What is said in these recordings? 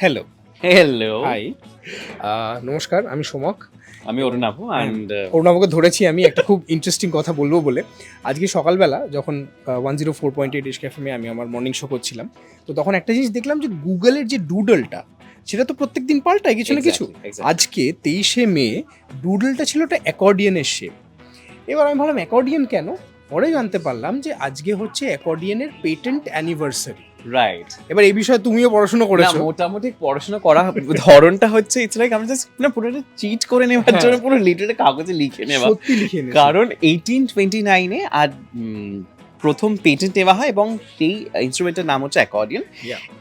Hello hello hi নমস্কার আমি সোমক। আমি অরুণাভ অ্যান্ড অরুণাবকে ধরেছি আমি একটা খুব ইন্টারেস্টিং কথা বলব বলে। আজকে সকালবেলা যখন one zero four point eight ক্যাফেমে আমি আমার মর্নিং শো করছিলাম তো তখন একটা জিনিস দেখলাম যে গুগলের যে ডুডলটা সেটা তো প্রত্যেক দিন পাল্টায় কিছু না কিছু। আজকে তেইশে মে ডুডলটা ছিল একটা অ্যাকর্ডিয়ানের শেপ এবার আমি ভাবলাম অ্যাকর্ডিয়ান কেন? পরে জানতে পারলাম যে আজকে হচ্ছে অ্যাকর্ডিয়ানের পেটেন্ট অ্যানিভার্সারি রাইট এবার এই বিষয়ে তুমিও পড়াশোনা করেছ মোটামুটি পড়াশোনা করা ধরনটা হচ্ছে ইটস লাইক আমরা জাস্ট না পুরোটা চিট করে নেওয়ার হ্যাঁ। জন্য পুরো লিটারে কাগজে লিখে নেওয়া সত্যি লিখে এনেছো। কারণ এইটিন টোয়েন্টি নাইনে আর প্রথম পেটেন্ট নেওয়া হয় এবং সেই ইনস্ট্রুমেন্টের নাম হচ্ছে অ্যাকর্ডিয়ন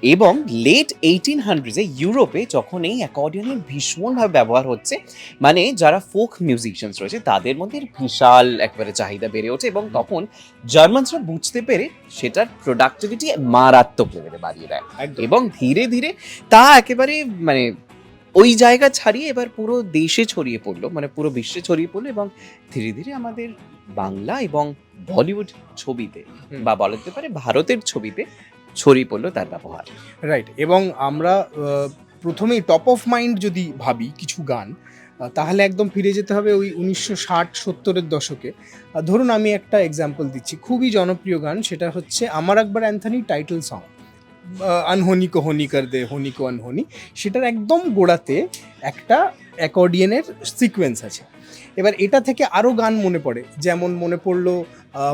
এবং লেট এইটিন হান্ড্রেডে ইউরোপে যখন এই অ্যাকর্ডিয়নের ভীষণভাবে ব্যবহার হচ্ছে মানে যারা ফোক মিউজিশিয়ানস রয়েছে তাদের মধ্যে বিশাল একবারে চাহিদা বেড়ে ওঠে এবং তখন জার্মানসরা বুঝতে পেরে সেটার প্রোডাক্টিভিটি মারাত্মক লেভেলে বাড়িয়ে দেয়। এবং ধীরে ধীরে তা একেবারে মানে ওই জায়গা ছাড়িয়ে এবার পুরো দেশে ছড়িয়ে পড়ল মানে পুরো বিশ্বে ছড়িয়ে পড়ল এবং ধীরে ধীরে আমাদের বাংলা এবং বলিউড ছবিতে বা বলা যেতে পারে ভারতের ছবিতে ছড়িয়ে পড়ল তার ব্যবহার। রাইট এবং আমরা প্রথমেই টপ অফ মাইন্ড যদি ভাবি কিছু গান তাহলে একদম ফিরে যেতে হবে ওই উনিশশো ষাট সত্তরের দশকে। ধরুন আমি একটা এক্সাম্পল দিচ্ছি খুবই জনপ্রিয় গান সেটা হচ্ছে আমার একবার অ্যান্থনি টাইটেল সং আনহনি কো হনি কর দে হনি কো আনহনি সেটার একদম গোড়াতে একটা অ্যাকর্ডিয়ানের সিকোয়েন্স আছে। এবার এটা থেকে আরও গান মনে পড়ে। যেমন মনে পড়ল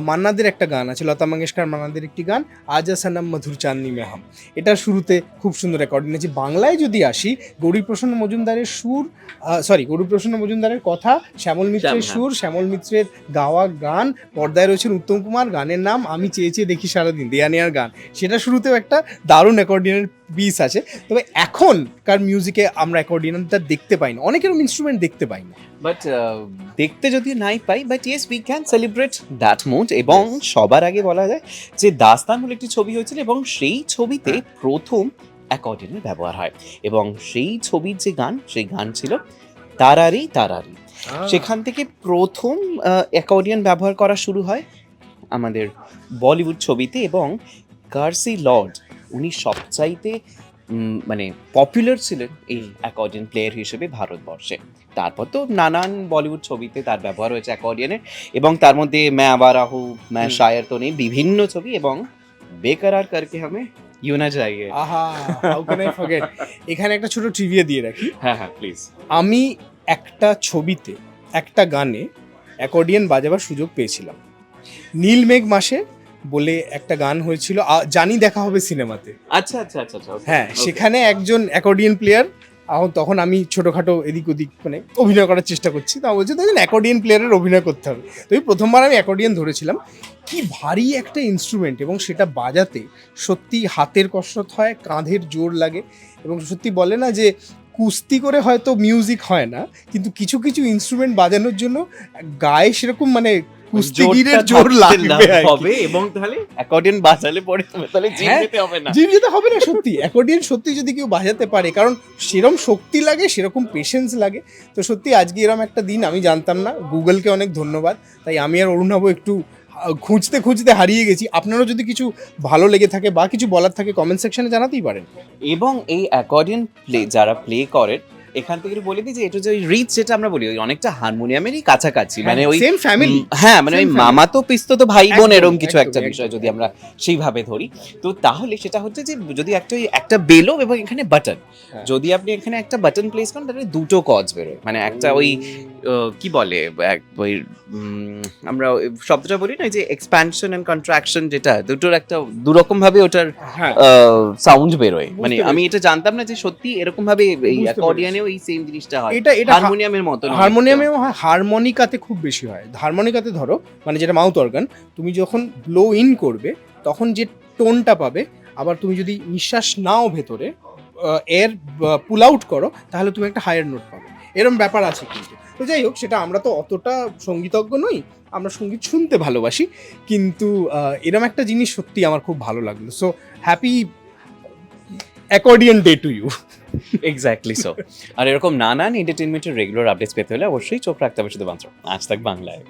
মান্নাদের একটা গান আছে লতা মঙ্গেশকর মান্নাদের একটি গান আজা সানাম মধুর চাঁদনি মেহাম। এটা শুরুতে খুব সুন্দর রেকর্ডিং আছে। বাংলায় যদি আসি গৌরীপ্রসন্ন মজুমদারের সুর সরি গৌরীপ্রসন্ন মজুমদারের কথা শ্যামল মিত্রের হ্যাঁ। সুর শ্যামল মিত্রের গাওয়া গান পর্দায় রয়েছেন উত্তম কুমার গানের নাম আমি চেয়ে চেয়ে দেখি সারাদিন দেয়ানিয়ার গান। সেটা শুরুতেও একটা দারুণ অ্যাকর্ডিয়ানের পিস আছে। তবে এখনকার মিউজিকে আমরা অ্যাকর্ডিয়ানটা দেখতে পাই না অনেক এরকম ইনস্ট্রুমেন্ট দেখতে পাই না বাট দেখতে যদি নাই পাই but yes we can celebrate that mood এবং সবার আগে বলা যায় যে দাস্তান বলে একটি ছবি হয়েছিল এবং সেই ছবিতে প্রথম অ্যাকর্ডিয়নের ব্যবহার হয় এবং সেই ছবির যে গান সেই গান ছিল তারারি তারারি। সেখান থেকে প্রথম অ্যাকর্ডিয়ন ব্যবহার করা শুরু হয় আমাদের বলিউড ছবিতে এবং কার্সি লর্ড উনি সবচাইতে মানে পপুলার ছিলেন এই অ্যাকর্ডিয়ান প্লেয়ার হিসেবে ভারতবর্ষে। তারপর তো নানান বলিউড ছবিতে তার ব্যবহার হয়েছে অ্যাকর্ডিয়নের এবং তার মধ্যে ম্যা আবার আহু ম্যা। শায়ার তো নেই বিভিন্ন ছবি এবং বেকারার করকে আমি ইউ না যাইয়ে। আহা হাউ ক্যান আই ফরগেট এখানে একটা ছোট ট্রিভিয়া দিয়ে রাখি। হ্যাঁ হ্যাঁ প্লিজ আমি একটা ছবিতে একটা গানে অ্যাকর্ডিয়ান বাজাবার সুযোগ পেয়েছিলাম। নীল মেঘ মাসে বলে একটা গান হয়েছিল জানি দেখা হবে সিনেমাতে। আচ্ছা আচ্ছা আচ্ছা আচ্ছা হ্যাঁ সেখানে একজন অ্যাকর্ডিয়ান প্লেয়ার তখন আমি ছোটোখাটো এদিক ওদিক মানে অভিনয় করার চেষ্টা করছি তা বলছে দেখুন অ্যাকর্ডিয়ান প্লেয়ারের অভিনয় করতে হবে। তো এই প্রথমবার আমি অ্যাকর্ডিয়ান ধরেছিলাম। কি ভারী একটা ইনস্ট্রুমেন্ট এবং সেটা বাজাতে সত্যি হাতের কসরত হয় কাঁধের জোর লাগে এবং সত্যি বলে না যে কুস্তি করে হয়তো মিউজিক হয় না কিন্তু কিছু কিছু ইনস্ট্রুমেন্ট বাজানোর জন্য গায়ে সেরকম মানে কুস্তিগিরের জোর লাগবে হবে এবং তাহলে অ্যাকর্ডিয়ন বাজালে পরে তুমি তাহলে জিম হ্যাঁ, যেতে হবে না। জিম যেতে হবে না সত্যি। অ্যাকর্ডিয়ান সত্যি যদি কেউ বাজাতে পারে কারণ সেরকম শক্তি লাগে সেরকম পেশেন্স লাগে। তো সত্যি আজকে এরকম একটা দিন আমি জানতাম না। গুগলকে অনেক ধন্যবাদ। তাই আমি আর অরুণাবু একটু খুঁজতে খুঁজতে হারিয়ে গেছি। আপনারও যদি কিছু ভালো লেগে থাকে বা কিছু বলার থাকে কমেন্ট সেকশনে জানাতেই পারেন। এবং এই অ্যাকর্ডিয়ন প্লে যারা প্লে করে এখান থেকে বলে দিই যে এটা যে রিচ যেটা আমরা বলি ওই অনেকটা হারমোনিয়ামেরই কাছাকাছি। মানে ওই সেম ফ্যামিলি হ্যাঁ মানে ওই মামা তো পিস্তো তো ভাই বোন এরকম কিছু একটা বিষয় যদি আমরা সেইভাবে ধরি। তো তাহলে সেটা হচ্ছে যে যদি একটা ওই একটা বেলো এবং এখানে বাটন হ্যাঁ। যদি আপনি এখানে একটা বাটন প্লেস করেন তাহলে দুটো কজ বেরোয়। মানে একটা ওই কি বলে ওই আমরা ওই শব্দটা বলি না যে এক্সপ্যানশন এন্ড কন্ট্রাকশন যেটা দুটোর একটা দুরকম ভাবে ওটার হ্যাঁ। সাউন্ড বেরোয়। মানে আমি এটা জানতাম না যে সত্যি এরকম ভাবে এই বুঝতে এই সেম জিনিসটা হয়। এটা এটা হারমোনিয়ামের মতো হারমোনিয়ামে হারমোনিকাতে খুব বেশি হয়। হারমোনিকাতে ধরো মানে যেটা মাউথ অর্গান তুমি যখন ব্লো ইন করবে তখন যে টোনটা পাবে আবার তুমি যদি নিঃশ্বাস নাও ভেতরে এয়ার পুল আউট করো তাহলে তুমি একটা হায়ার নোট পাবে। এরম ব্যাপার আছে কিন্তু। তো যাই হোক সেটা আমরা তো অতটা সঙ্গীতজ্ঞ নই আমরা সংগীত শুনতে ভালোবাসি কিন্তু এরম একটা জিনিস সত্যি আমার খুব ভালো লাগল। So happy accordion day to you exactly so আর এরকম নানান এন্টারটেনমেন্টের রেগুলার আপডেটস পেতে হলে অবশ্যই চোখ রাখতে হবে শুধুমাত্র। আজ তাক বাংলায়।